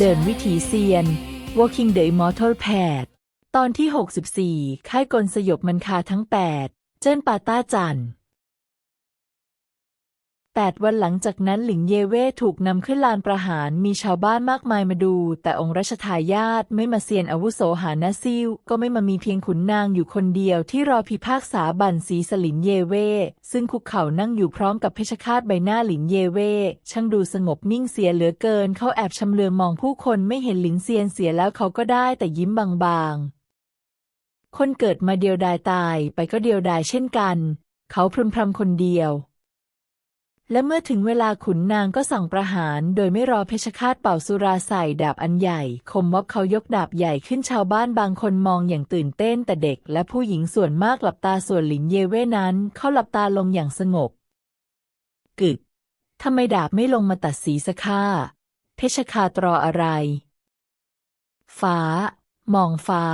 เดินวิถีเซียน Walking the Immortal Path ตอนที่ 64 ค่ายกลสยบมันคาทั้ง 8 เจิ้นปาต้าจัน แปดวันหลังจากนั้นหลิงเยเว่ถูกนำขึ้นลานประหารมีชาวบ้านมากมายมาดู แต่องค์รัชทายาทไม่มาเซียนอาวุโสหานาซิลก็ไม่มามีเพียงขุนนางอยู่คนเดียวที่รอพิพากษาบันสีสลินเยเว่ซึ่งคุกเข่านั่งอยู่พร้อมกับเพชฌฆาตใบหน้าหลินเยเว่ช่างดูสงบนิ่งเสียเหลือเกิน เขาแอบชำเลืองมองผู้คนไม่เห็นหลินเซียนเสียแล้วเขาก็ได้แต่ยิ้มบางๆ คนเกิดมาเดียวดายตายไปก็เดียวดายเช่นกัน เขาพรึมพรำคนเดียว และเมื่อถึงเวลาขุนนางก็สั่งประหารโดยไม่รอเพชฌฆาตเป่าสุราใส่ดาบอันใหญ่ คมวับเขายกดาบใหญ่ขึ้นชาวบ้านบางคนมองอย่างตื่นเต้นแต่เด็กและผู้หญิงส่วนมากหลับตาส่วนหลินเยเว่นั้น เขาหลับตาลงอย่างสงบ กึกทำไมดาบไม่ลงมาตัดสีสค่าเพชฌฆาตรออะไร ฟ้า มองฟ้า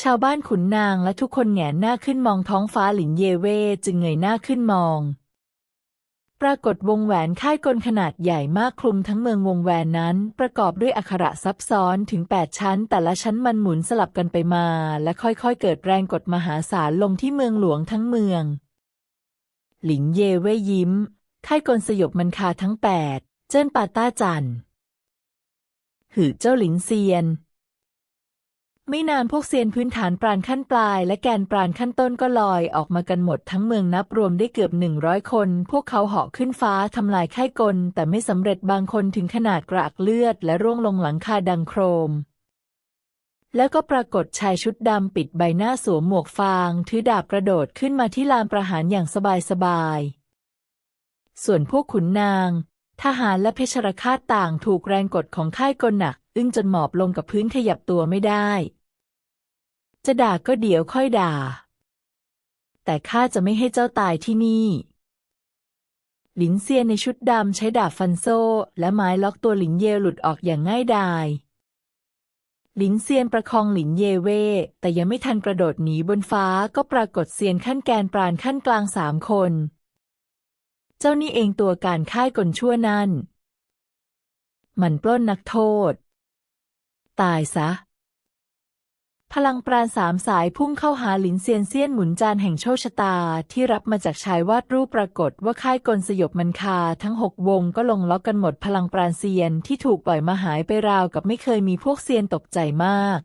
ชาวบ้านขุนนางและทุกคนแหงนหน้าขึ้นมองท้องฟ้าหลินเยเว่จึงเงยหน้าขึ้นมอง ปรากฏวงแหวนค่ายกลขนาดใหญ่มากคลุมทั้งเมืองวงแหวนนั้น ประกอบด้วยอักขระซับซ้อนถึง 8 ชั้น แต่ละชั้นมันหมุนสลับกันไปมา และค่อยๆ เกิดแรงกดมหาศาลลงที่เมืองหลวงทั้งเมือง หลินเยเว่ยยิ้ม ค่ายกลสยบมันคาทั้งแปดเจิ้นปาต้าจันหือเจ้าหลินเซียน ไม่นานพวกเซียนพื้นฐานปราณขั้นปลาย และแกนปราณขั้นต้นก็ลอยออกมากันหมดทั้งเมืองนับรวมได้เกือบหนึ่งร้อยคน พวกเขาเหาะขึ้นฟ้าทำลายค่ายกล แต่ไม่สำเร็จบางคนถึงขนาดกระอักเลือด และร่วงลงหลังคาดังโครม แล้วก็ปรากฏชายชุดดำปิดใบหน้าสวมหมวกฟาง ถือดาบกระโดดขึ้นมาที่ลานประหารอย่างสบายๆส่วนพวกขุนนาง ทหารและเพชรฆาตต่างถูกแรงกดของค่ายกลหนัก อึ้งจนหมอบลงกับพื้นขยับตัวไม่ได้ จะด่าก็เดี๋ยวค่อยด่า แต่ข้าจะไม่ให้เจ้าตายที่นี่หลินเซียนในชุดดำใช้ดาบฟันโซ่ และไม้ล็อกตัวหลินเยหลุดออกอย่างง่ายดายหลินเซียนประคองหลินเยเว่แต่ยังไม่ทันกระโดดหนีบนฟ้าก็ปรากฏเซียนขั้นแกนปราณขั้นกลางสามคน จ้านี่เองตัวการค่ายกลชั่วนั่น มันปล้นนักโทษ ตายซะ พลังปราณสามสายพุ่งเข้าหาหลินเซียนเซียนหมุนจานแห่งโชคชะตาที่รับมาจากชายวาดรูปปรากฏว่าค่ายกลสยบมันคาทั้งหกวงก็ลงล็อกกันหมดพลังปราณเซียนที่ถูกปล่อยมาหายไปราวกับไม่เคยมีพวกเซียนตกใจมาก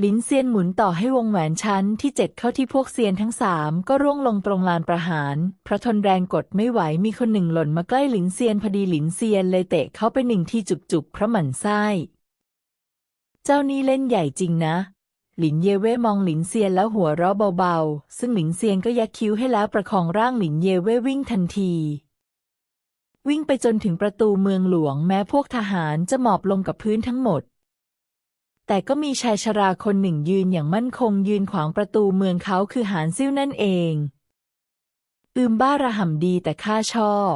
ลินเซียนหมุนต่อให้วงแหวนชั้นที่เจ็ดเข้าที่พวกเซียนทั้งสามก็ร่วงลงตรงลานประหาร เพราะทนแรงกดไม่ไหวมีคนหนึ่งหล่นมาใกล้หลินเซียนพอดีหลินเซียนเลยเตะเขาไปหนึ่งที่จุกๆเพราะหมันไส้ เจ้านี่เล่นใหญ่จริงนะ หลินเยเว่มองหลินเซียนแล้วหัวเราะเบาๆ ซึ่งหลินเซียนก็ยักคิ้วให้แล้วประคองร่างหลินเยเว่วิ่งทันทีวิ่งไปจนถึงประตูเมืองหลวงแม้พวกทหารจะหมอบลงกับพื้นทั้งหมด แต่ก็มีชายชราคนหนึ่งยืนอย่างมั่นคงยืนขวางประตูเมืองเขาคือหานซิ่วนั่นเอง อืมบ้าระห่ำดีแต่ข้าชอบ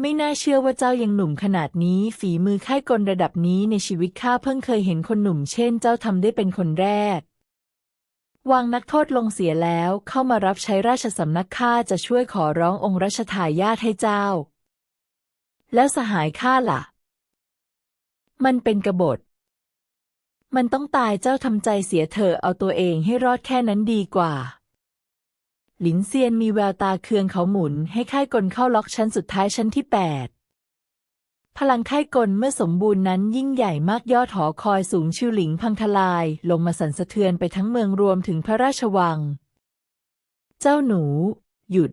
ไม่น่าเชื่อว่าเจ้ายังหนุ่มขนาดนี้ ฝีมือค่ายกลระดับนี้ในชีวิตข้าเพิ่งเคยเห็นคนหนุ่มเช่นเจ้าทำได้เป็นคนแรก วางนักโทษลงเสียแล้วเข้ามารับใช้ราชสำนักข้าจะช่วยขอร้ององค์รัชทายาทให้เจ้า แล้วสหายข้าล่ะ มันเป็นกบฏ มันต้องตายเจ้าทำใจเสียเถอะเอาตัวเองให้รอดแค่นั้นดีกว่า หลินเซียนมีแววตาเคืองเขาหมุนให้ค่ายกลเข้าล็อกชั้นสุดท้ายชั้นที่แปดพลังค่ายกลเมื่อสมบูรณ์นั้นยิ่งใหญ่มากยอดหอคอยสูงชิวหลิงพังทลาย ลงมาสั่นสะเทือนไปทั้งเมืองรวมถึงพระราชวัง เจ้าหนู หยุด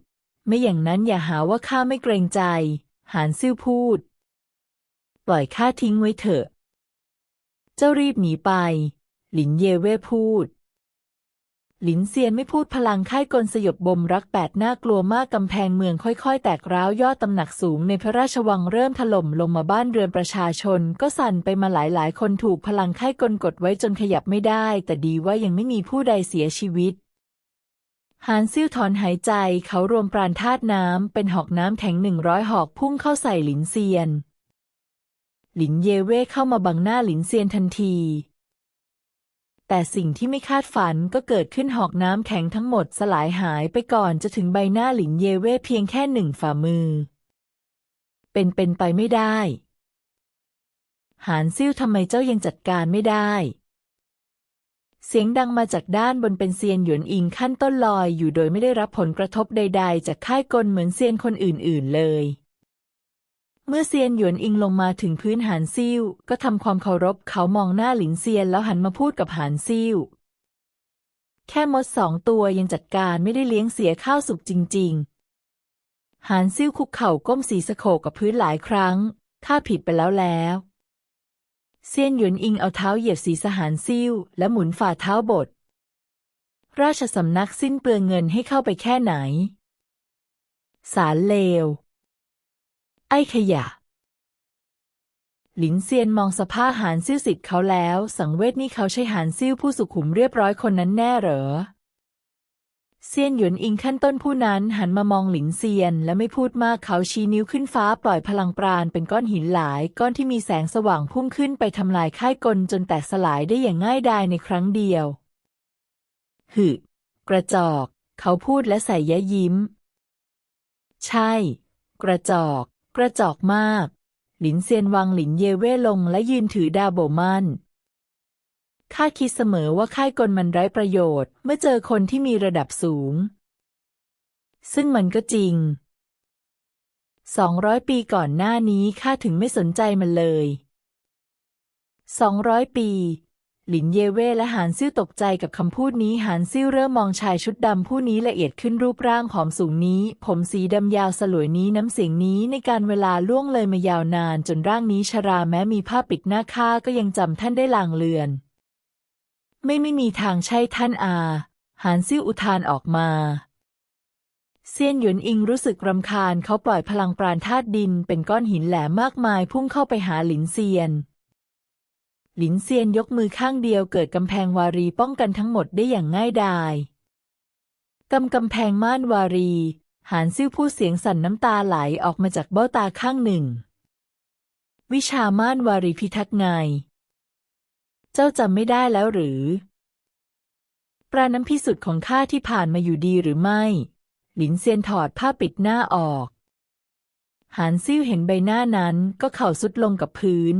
ไม่อย่างนั้นอย่าหาว่าข้าไม่เกรงใจ หานซิ่วพูด ปล่อยข้าทิ้งไว้เถอะ เจ้ารีบหนีไป หลินเยเว่พูด หลินเซียนไม่พูดพลังค่ายกลสยบบ่มรักแปดน่ากลัวมากกำแพงเมืองค่อยๆ แตกร้าว ยอดตำหนักสูงในพระราชวังเริ่มถล่มลงมาบ้านเรือนประชาชน ก็สั่นไปมาหลายๆ คนถูกพลังค่ายกลกดไว้จนขยับไม่ได้ แต่ดีว่ายังไม่มีผู้ใดเสียชีวิตหานซิ่วถอนหายใจเขารวมปราณธาตุน้ำเป็นหอกน้ำแข็งหนึ่งร้อยหอกพุ่งเข้าใส่หลินเซียน หลินเยเว่เข้ามาบังหน้าหลินเซียนทันที แต่สิ่งที่ไม่คาดฝันก็เกิดขึ้นหอกน้ำแข็งทั้งหมดสลายหายไปก่อนจะถึงใบหน้าหลินเยเว่เพียงแค่หนึ่งฝ่ามือ เป็นเป็นไปไม่ได้ หานซิ่วทำไมเจ้ายังจัดการไม่ได้ เสียงดังมาจากด้านบนเป็นเซียนหยวนอิงขั้นต้นลอยอยู่โดยไม่ได้รับผลกระทบใด ๆ จากค่ายกลเหมือนเซียนคนอื่น ๆ เลย เมื่อเซียนหยวนอิงลงมาถึงพื้นหานซิ่วก็ทำความเคารพเขามองหน้าหลินเซียนแล้วหันมาพูดกับหานซิ่วแค่มดสองตัวยังจัดการไม่ได้เลี้ยงเสียข้าวสุกจริง ๆ หานซิ่วคุกเข่าก้มศีรษะโขกกับพื้นหลายครั้งข้าผิดไปแล้วแล้ว เซียนหยวนอิงเอาเท้าเหยียบศีรษะหานซิ่วและหมุนฝ่าเท้าบทราชสำนักสิ้นเปลืองเงินให้เข้าไปแค่ไหน สารเลว อ้ขยะ หลินเซียนมองสภาพหานซิ่วสิทธิ์เขาแล้ว สังเวชนี่เขาใช่หานซิ่วผู้สุขุมเรียบร้อยคนนั้นแน่เหรอ เซียนหยวนอิงขั้นต้นผู้นั้นหันมามองหลินเซียนและไม่พูดมากเขาชี้นิ้วขึ้นฟ้าปล่อยพลังปราณเป็นก้อนหินหลาย ก้อนที่มีแสงสว่างพุ่งขึ้นไปทำลายค่ายกลจนแตกสลายได้อย่างง่ายดายในครั้งเดียว หึ กระจอก เขาพูดและใส่แย้ยิ้ม ใช่ กระจอก กระจอกมาก หลินเซียนวางหลินเยเว่ลงและยืนถือดาโบมัน ข้าคิดเสมอว่าค่ายกลมันไร้ประโยชน์ เมื่อเจอคนที่มีระดับสูง ซึ่งมันก็จริงสองร้อยปีก่อนหน้านี้ข้าถึงไม่สนใจมันเลยสองร้อยปี หลินเยเว่และหานซิ่วตกใจกับคำพูดนี้หานซิ่วเริ่มมองชายชุดดำผู้นี้ละเอียดขึ้นรูปร่างผอมสูงนี้ ผมสีดำยาวสลวยนี้น้ำเสียงนี้ในการเวลาล่วงเลยมายาวนานจนร่างนี้ชราแม้มีผ้าปิดหน้าข้าก็ยังจำท่านได้ลางเลือน ไม่ไม่มีทางใช่ท่านอา หานซิ่วอุทานออกมาเซียนหยวนอิงรู้สึกรำคาญเขาปล่อยพลังปราณธาตุดินเป็นก้อนหินแหลมมากมายพุ่งเข้าไปหาหลินเซียน หลินเซียนยกมือข้างเดียวเกิดกำแพงวารีป้องกันทั้งหมดได้อย่างง่ายดายกำกำแพงม่านวารี หานซิ่วพูดเสียงสั่นน้ำตาไหลออกมาจากเบ้าตาข้างหนึ่ง วิชาม่านวารีพิทักษ์ไง เจ้าจำไม่ได้แล้วหรือ ปราน้ำพิสุทธิ์ของข้าที่ผ่านมาอยู่ดีหรือไม่ หลินเซียนถอดผ้าปิดหน้าออก หานซิ่วเห็นใบหน้านั้นก็เข่าสุดลงกับพื้น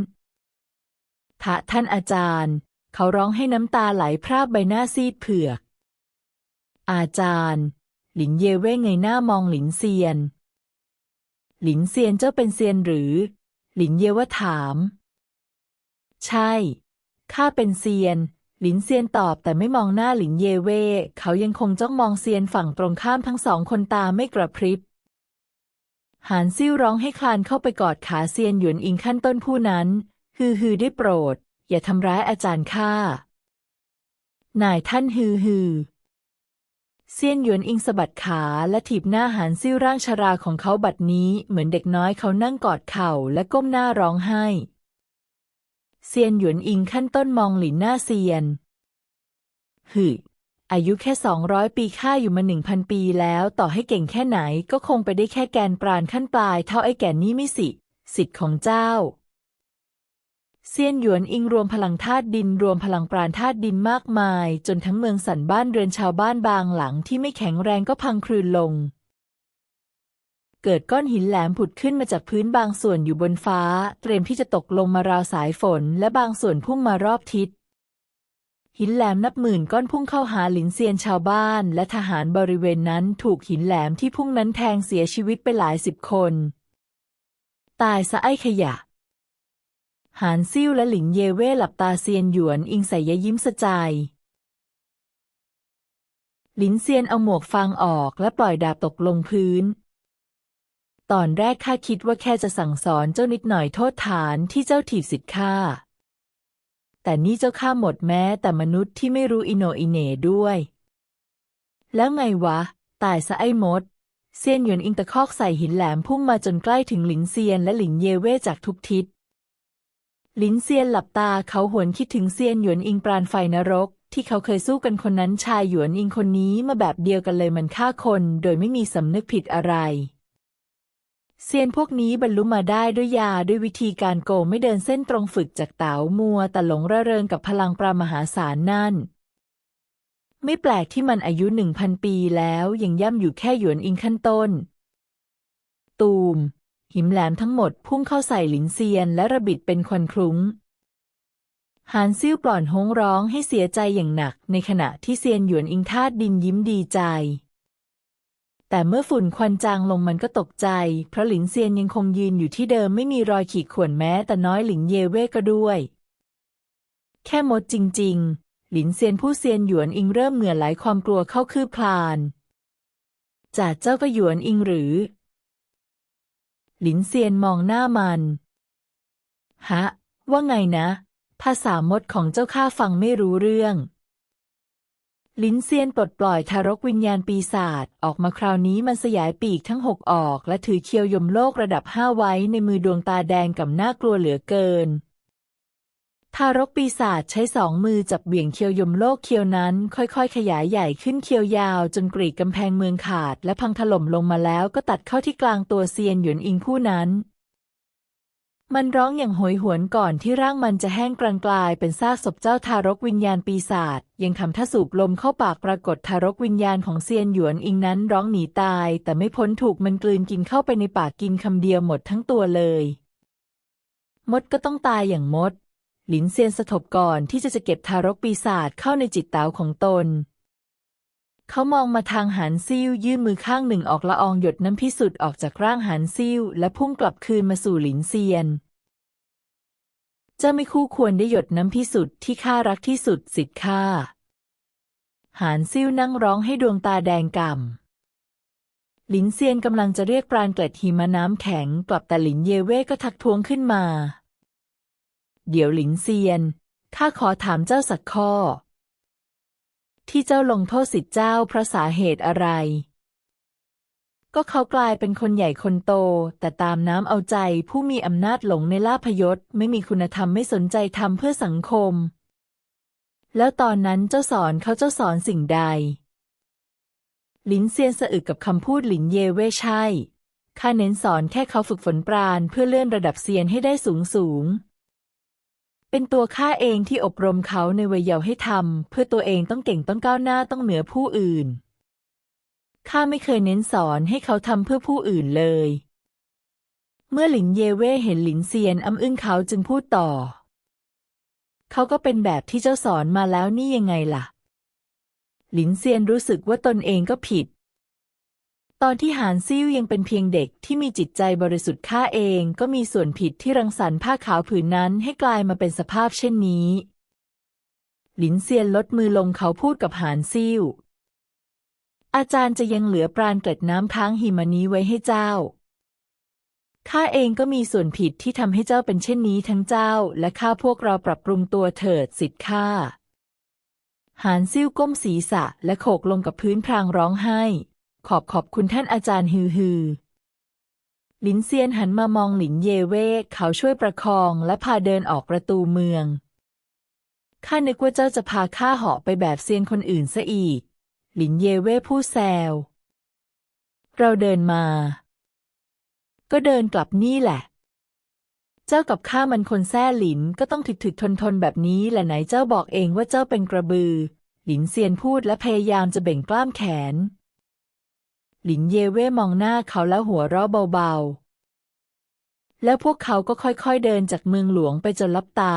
ทะท่านอาจารย์ เขาร้องให้น้ำตาไหลพราบใบหน้าซีดเผือก อาจารย์ หลินเยเว่เงยหน้ามองหลินเซียน หลินเซียนเจ้าเป็นเซียนหรือ หลินเยว่าถาม ใช่ ข้าเป็นเซียน หลินเซียนตอบแต่ไม่มองหน้าหลินเยเว่เขายังคงจ้องมองเซียนฝั่งตรงข้ามทั้งสองคนตาไม่กระพริบหานซิ่วร้องให้คลานเข้าไปกอดขาเซียนหยวนอิงขั้นต้นผู้นั้น ฮือฮือได้โปรด อย่าทำร้ายอาจารย์ข้านายท่านฮือฮือเซียนหยวนอิงสะบัดขาและถีบหน้าหานซิ่วร่างชราของเขาบัดนี้เหมือนเด็กน้อยเขานั่งกอดเข่าและก้มหน้าร้องไห้ เซียนหยวนอิงขั้นต้นมองหลินหน้าเซียนฮึอายุแค่สองร้อยปีข้าอยู่มาหนึ่งพันปีแล้วต่อให้เก่งแค่ไหนก็คงไปได้แค่แกนปราณขั้นปลายเท่าไอ้แก่นนี้ไม่สิ สิทธิ์ของเจ้า เซียนหยวนอิงรวมพลังธาตุดินรวมพลังปราณธาตุดินมากมาย จนทั้งเมืองสันบ้านเรือนชาวบ้านบางหลังที่ไม่แข็งแรงก็พังคลืนลง เกิดก้อนหินแหลมผุดขึ้นมาจากพื้นบางส่วนอยู่บนฟ้า เตรียมที่จะตกลงมาราวสายฝน และบางส่วนพุ่งมารอบทิศ หินแหลมนับหมื่นก้อนพุ่งเข้าหาหลินเซียนชาวบ้าน และทหารบริเวณนั้นถูกหินแหลมที่พุ่งนั้นแทงเสียชีวิตไปหลายสิบคน ตายซะไอ้ขยะ หานซิ่วและหลิงเยเว่หลับตาเซียนหยวนอิงใส่ยยิ้มสะใจหลินเซียนเอาหมวกฟางออกและปล่อยดาบตกลงพื้น ตอนแรกข้าคิดว่าแค่จะสั่งสอนเจ้านิดหน่อยโทษฐานที่เจ้าถีบสิทธิ์ข้า แต่นี่เจ้าข้าหมดแม้แต่มนุษย์ที่ไม่รู้อิโนอิเน่ด้วย แล้วไงวะ ตายซะไอ้มด เซียนหยวนอิงตะคอกใส่หินแหลมพุ่งมาจนใกล้ถึงหลินเซียนและหลินเยเว่จากทุกทิศ ลินเซียนหลับตาเขาหวนคิดถึงเซียนหยวนอิงปราณไฟนรก ที่เขาเคยสู้กันคนนั้นชายหยวนอิงคนนี้มาแบบเดียวกันเลยมันฆ่าคน โดยไม่มีสำนึกผิดอะไร เซียนพวกนี้บรรลุมาได้ด้วยยาด้วยวิธีการโกงไม่เดินเส้นตรงฝึกจากเต๋ามัวแต่หลงระเริงกับพลังปรามหาศาลนั่น ไม่แปลกที่มันอายุหนึ่งพันปีแล้วยังย่ำอยู่แค่หยวนอิงขั้นต้น ตูม หิมแหลมทั้งหมดพุ่งเข้าใส่หลินเซียนและระบิดเป็นควันคลุ้งหานซิ่วปล่อนฮงร้องให้เสียใจอย่างหนัก ในขณะที่เซียนหยวนอิงทาดดินยิ้มดีใจ แต่เมื่อฝุ่นควันจางลงมันก็ตกใจ เพราะหลินเซียนยังคงยืนอยู่ที่เดิมไม่มีรอยขีดข่วนแม้ แต่น้อยหลินเยเว่ก็ด้วย แค่มดจริง ๆ หลินเซียนผู้เซียนหยวนอิงเริ่มเหงื่อไหลความกลัวเข้าคืบคลานจ่าเจ้าก็หยวนอิงหรือ หลินเซียนมองหน้ามัน ฮะ ว่าไงนะ ภาษามดของเจ้าข้าฟังไม่รู้เรื่องลินเซียนปลดปล่อยทารกวิญญาณปีศาจออกมาคราวนี้มันสยายปีกทั้งหกออก และถือเคียวยมโลกระดับห้าไว้ในมือดวงตาแดงกับหน้ากลัวเหลือเกิน ทารกปีศาจใช้สองมือจับเบี่ยงเคียวยมโลกเคียวนั้น ค่อยๆ ขยายใหญ่ขึ้นเคียวยาวจนกรีดกำแพงเมืองขาด และพังถล่มลงมาแล้วก็ตัดเข้าที่กลางตัวเซียนหยวนอิงผู้นั้น มันร้องอย่างโหยหวนก่อนที่ร่างมันจะแห้งกลางกลายเป็นซากศพเจ้าทารกวิญญาณปีศาจยังทำท่าสูบลมเข้าปากปรากฏทารกวิญญาณของเซียนหยวนอิงนั้นร้องหนีตาย แต่ไม่พ้นถูกมันกลืนกินเข้าไปในปากกินคำเดียวหมดทั้งตัวเลย มดก็ต้องตายอย่างมด หลินเซียนสะทบก่อนที่จะจะเก็บทารกปีศาจเข้าในจิตเตาของตน เขามองมาทางหานซิ่วยื่นมือข้างหนึ่งออกละอองหยดน้ำพิสุทธิ์ออกจากร่างหานซิ่วและพุ่งกลับคืนมาสู่หลินเซียนเจ้าไม่คู่ควรได้หยดน้ำพิสุทธิ์ที่ข้ารักที่สุดสิทธิ์ข้าหานซิ่วนั่งร้องให้ดวงตาแดงก่ำหลินเซียนกำลังจะเรียกปราณเกล็ดหิมะน้ำแข็งกลับแต่หลินเยเว่ก็ทักท้วงขึ้นมา เดี๋ยวหลินเซียน ข้าขอถามเจ้าสักข้อ ที่เจ้าลงโทษสิทธิ์เจ้าเพราะสาเหตุอะไร ก็เขากลายเป็นคนใหญ่คนโต แต่ตามน้ำเอาใจผู้มีอำนาจหลงในลาภยศ ไม่มีคุณธรรมไม่สนใจทำเพื่อสังคม แล้วตอนนั้นเจ้าสอนเขาเจ้าสอนสิ่งใด หลินเซียนสะอึกกับคำพูดหลินเยเว่ใช่ข้าเน้นสอนแค่เขาฝึกฝนปราณเพื่อเลื่อนระดับเซียนให้ได้สูงสูง เป็นตัวข้าเองที่อบรมเขาในวัยเยาว์ให้ทำเพื่อตัวเองต้องเก่งต้องก้าวหน้าต้องเหนือผู้อื่นข้าไม่เคยเน้นสอนให้เขาทำเพื่อผู้อื่นเลย เมื่อหลินเยเว่เห็นหลินเซียนอ้ำอึ้งเขาจึงพูดต่อ เขาก็เป็นแบบที่เจ้าสอนมาแล้วนี่ยังไงล่ะ หลินเซียนรู้สึกว่าตนเองก็ผิด ตอนที่หานซิ่วยังเป็นเพียงเด็กที่มีจิตใจบริสุทธิ์ข้าเองก็มีส่วนผิดที่รังสรรค์ผ้าขาวผืนนั้นให้กลายมาเป็นสภาพเช่นนี้ หลินเซียนลดมือลงเขาพูดกับหานซิ่วอาจารย์จะยังเหลือปราณเกล็ดน้ำค้างหิมานี้ไว้ให้เจ้า ข้าเองก็มีส่วนผิดที่ทำให้เจ้าเป็นเช่นนี้ทั้งเจ้า และข้าพวกเราปรับปรุงตัวเถิดสิทธิ์ข้าหานซิ่วก้มศีรษะและโขกลงกับพื้นพรางร้องไห้ ขอบขอบคุณท่านอาจารย์ฮือฮือหลินเซียนหันมามองหลินเยเว่เขาช่วยประคองและพาเดินออกประตูเมือง ข้านึกว่าเจ้าจะพาข้าเหาะไปแบบเซียนคนอื่นซะอีก หลินเยเว่พูดแซว เราเดินมา ก็เดินกลับนี่แหละ เจ้ากับข้ามันคนแซ่หลินก็ต้องถึกถึกทนทนแบบนี้แหละไหนเจ้าบอกเองว่าเจ้าเป็นกระบือ หลินเซียนพูดและพยายามจะเบ่งกล้ามแขน หลินเยเว่มองหน้าเขาแล้วหัวเราะเบาๆ แล้วพวกเขาก็ค่อยๆเดินจากเมืองหลวงไปจนลับตา